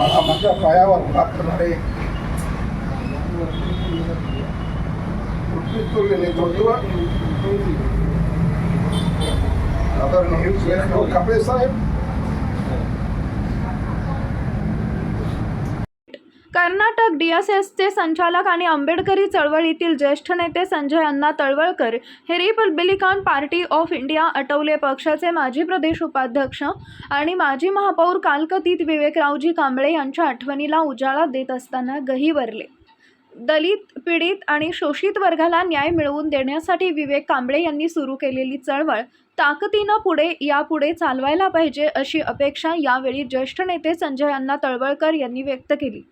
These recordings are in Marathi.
पायावर हात करणारे उत्कृष्ट नेतृत्व आदरणीय सुरेश कांबळे साहेब कर्नाटक डीएसएसचे संचालक आणि आंबेडकरी चळवळीतील ज्येष्ठ नेते संजय अण्णा तळवळकर हे Republican party of India Athawale पक्षाचे माजी प्रदेश उपाध्यक्ष आणि माजी महापौर कालकतीत विवेकरावजी कांबळे यांच्या आठवणीला उजाळा देत असताना गहिवरले दलित पीडित आणि शोषित वर्गाला न्याय मिळवून देण्यासाठी विवेक कांबळे यांनी सुरू केलेली चळवळ ताकदीनं पुढे यापुढे चालवायला पाहिजे अशी अपेक्षा यावेळी ज्येष्ठ नेते संजय अण्णा तळवळकर यांनी व्यक्त केली.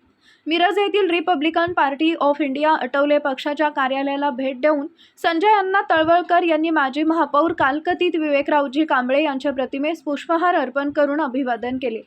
मिरज येथील Republican party of India Athawale पक्षाच्या कार्यालयाला भेट देऊन संजय अण्णा तळवळकर यांनी माजी महापौर कालकथित विवेकरावजी कांबळे यांच्या प्रतिमेस पुष्पहार अर्पण करून अभिवादन केले.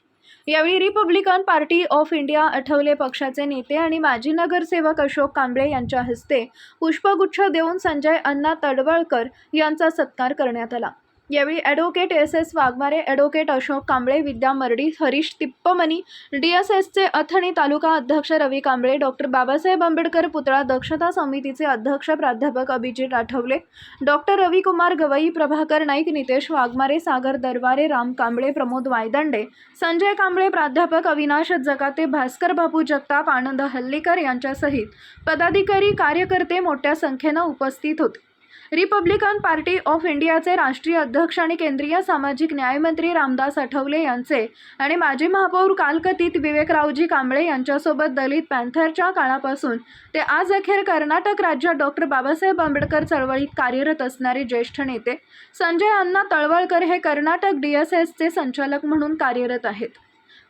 यावेळी Republican party of India Athawale पक्षाचे नेते आणि माजी नगरसेवक अशोक कांबळे यांच्या हस्ते पुष्पगुच्छ देऊन संजय अण्णा तडवळकर यांचा सत्कार करण्यात आला. यावेळी advocate S S Waghmare advocate Ashok Kamble Vidya Mardi Harish Tippamani D S एसचे अथणी तालुका अध्यक्ष रवी कांबळे डॉक्टर बाबासाहेब आंबेडकर पुतळा दक्षता समितीचे अध्यक्ष प्राध्यापक अभिजित आठवले डॉक्टर रविकुमार गवई प्रभाकर नाईक नितेश वाघमारे सागर दरबारे राम कांबळे प्रमोद वायदंडे संजय कांबळे प्राध्यापक अविनाश जकाते भास्कर बापू जगताप आनंद हल्लीकर यांच्यासहित पदाधिकारी कार्यकर्ते मोठ्या संख्येनं उपस्थित होते. रिपब्लिकन पार्टी ऑफ इंडियाचे राष्ट्रीय अध्यक्ष आणि केंद्रीय सामाजिक न्यायमंत्री रामदास आठवले यांचे आणि माजी महापौर कालकथित विवेकरावजी कांबळे यांच्यासोबत दलित पॅन्थरच्या काळापासून ते आज अखेर कर्नाटक राज्यात डॉक्टर बाबासाहेब आंबेडकर चळवळीत कार्यरत असणारे ज्येष्ठ नेते संजय अण्णा तळवळकर हे कर्नाटक डी एस एसचे संचालक म्हणून कार्यरत आहेत.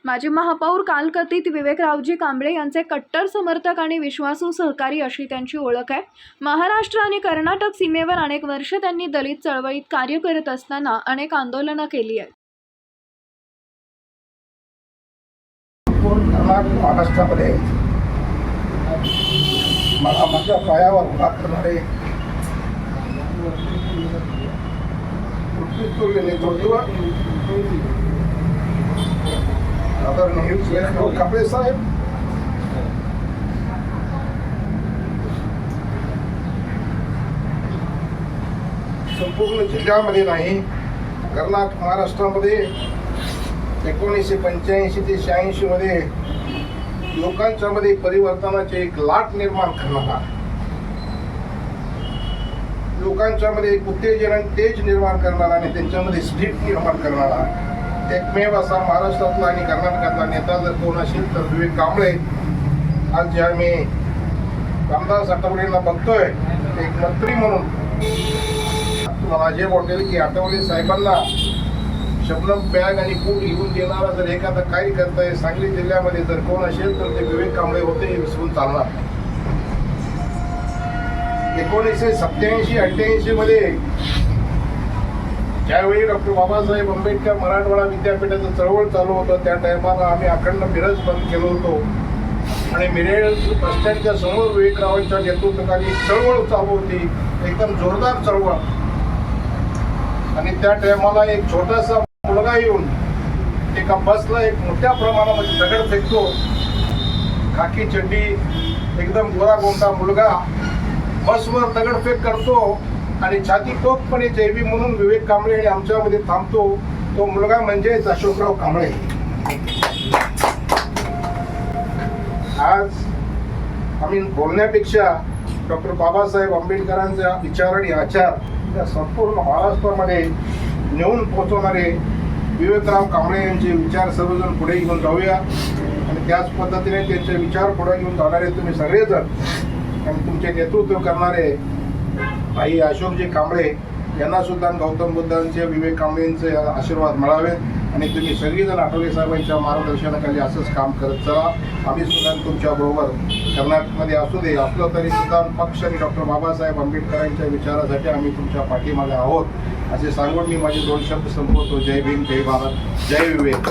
माजी महापौर कालकथित विवेकरावजी कांबळे यांचे कट्टर समर्थक आणि विश्वासू सहकारी अशी त्यांची ओळख आहे. महाराष्ट्र आणि कर्नाटक सीमेवर अनेक वर्ष त्यांनी दलित चळवळीत कार्य करत असताना अनेक आंदोलनं केली आहेत. महाराष्ट्रामध्ये. मला माझ्या पायावर उभा करणारे नेतृत्व आदरणीय कांबळे साहेब. संपूर्ण जिल्ह्यामध्ये नाही कर्नाटक महाराष्ट्रामध्ये एकोणीसशे पंच्याऐंशी ते शहाऐंशी मध्ये लोकांच्या मध्ये परिवर्तनाचे एक लाट निर्माण करणारा लोकांच्या मध्ये एक उत्तेजन आणि तेज निर्माण करणारा आणि त्यांच्यामध्ये स्पीड निर्माण करणारा एकमेव असा महाराष्ट्रातला आणि कर्नाटकातला नेता जर कोण असेल तर विवेक कांबळे. आज जे आम्ही रामदास आठवलेंना बघतोय एक मंत्री म्हणून. तुम्हाला जे वाटेल की आठवले साहेबांना शबनम बॅग आणि बूट घेऊन देणारा जर एखादा काही करताय सांगली जिल्ह्यामध्ये जर कोण असेल तर ते विवेक कांबळे होते हे विसरून चालणार. एकोणीसशे सत्याऐंशी अठ्ठ्याऐंशी मध्ये ज्यावेळी डॉक्टर बाबासाहेब आंबेडकर मराठवाडा विद्यापीठाचं चळवळ चालू होतं त्या टायमाला आम्ही अखंड मिरज बंद केलो होतो. आणि मिरज बसस्टँडच्या समोर विवेकरावांच्या नेतृत्वाखाली एक चळवळ चालू होती एकदम जोरदार चळवळ. आणि त्या टायमाला एक छोटासा मुलगा येऊन एका बसला एक मोठ्या प्रमाणामध्ये दगड फेकतो. खाकी चड्डी एकदम गोरा गोंडा मुलगा बसवर दगडफेक करतो. आणि छाती टोकपणे जैवी म्हणून विवेक कांबळे आणि आमच्यामध्ये थांबतो. तो मुलगा म्हणजेच अशोकराव कांबळे. आज आम्ही बोलण्यापेक्षा डॉक्टर बाबासाहेब आंबेडकरांचा विचार आणि आचार या संपूर्ण महाराष्ट्रामध्ये नेऊन पोहोचवणारे विवेकराव कांबळे यांचे विचार सर्वजण पुढे घेऊन जाऊया. आणि त्याच पद्धतीने त्यांचे विचार पुढे घेऊन जाणारे तुम्ही सगळेजण आणि तुमचे नेतृत्व करणारे भाई अशोकजी कांबळे यांना सुद्धा गौतम बुद्धांचे विवेक कांबळेंचे आशीर्वाद मिळावेत. आणि तुम्ही सगळीजण आठवले साहेबांच्या मार्गदर्शनाखाली असंच काम करत चला. आम्ही सुद्धा तुमच्या बरोबर कर्नाटकमध्ये असू दे असलो तरी सुद्धा पक्ष आणि डॉक्टर बाबासाहेब आंबेडकरांच्या विचारासाठी आम्ही तुमच्या पाठीमागे आहोत. असे सांगून मी माझे दोन शब्द संपवतो. जय भीम जय भारत जय विवेक.